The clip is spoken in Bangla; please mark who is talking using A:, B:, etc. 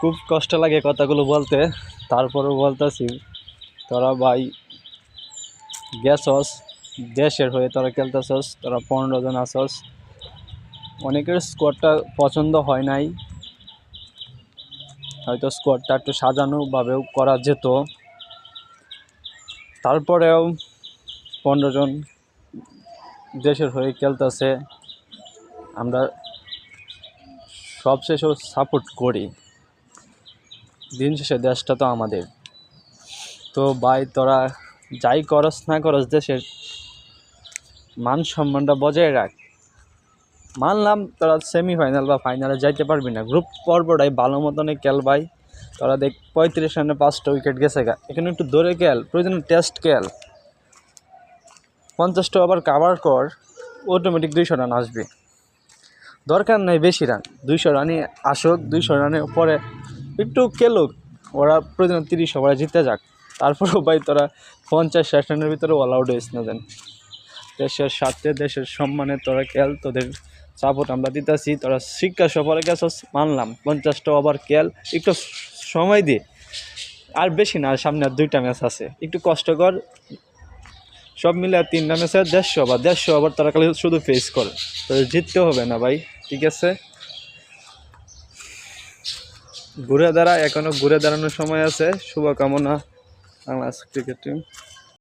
A: খুব কষ্ট লাগে কথাগুলো বলতে। তারপরেও বলতেছি, তোরা ভাই গেছস, দেশের হয়ে তোরা খেলতেছস, তোরা পনেরো জন আসস অনেকের স্কোয়াডটা পছন্দ হয় নাই। হয়তো স্কোয়াডটা একটু সাজানোভাবেও করা যেত। তারপরেও পনেরো জন দেশের হয়ে খেলতেছে। আমরা সবশেষেও সাপোর্ট করি। দিন শেষে দেশটা তো আমাদের। তো ভাই, তোরা যাই করস না করস দেশের মান সম্মানটা বজায় রাখ। মানলাম তোরা সেমিফাইনাল বা ফাইনালে যাইতে পারবি না। গ্রুপ পর্বটাই ভালো মতনই খেল ভাই। তোরা দেখ, পঁয়ত্রিশ রানে পাঁচটা উইকেট গেছে গা। এখানে একটু দৌড়ে খেল, প্রয়োজন টেস্ট খেল। পঞ্চাশটা ওভার কাভার কর অটোমেটিক দুইশো রান আসবে। দরকার নাই বেশি রান দুইশো রানই আসুক, দুইশো রানের পরে একটু খেলুক ওরা প্রয়োজন তিরিশ ওভারে জিতে যাক। তারপরেও ভাই তোরা পঞ্চাশ ষাট রানের ভিতরে অল আউট হয়েছ না দেন। দেশের স্বার্থে, দেশের সম্মানে তোরা খেল, তোদের সাপোর্ট আমরা দিতেছি। তোরা শিক্ষা সফরে গেছস, মানলাম। পঞ্চাশটা ওভার খেল, একটু সময় দিয়ে আর বেশি না, আর সামনে আর দুইটা ম্যাচ আছে। একটু কষ্ট কর। সব মিলে আর তিনটা ম্যাচে দেড়শো ওভার দেড়শো ওভার তারা খালি শুধু ফেস কর। তোদের জিততে হবে না ভাই, ঠিক আছে? ঘুরে দাঁড়া এখনও ঘুরে দাঁড়ানোর সময় আছে। শুভকামনা বাংলাদেশ ক্রিকেট টিম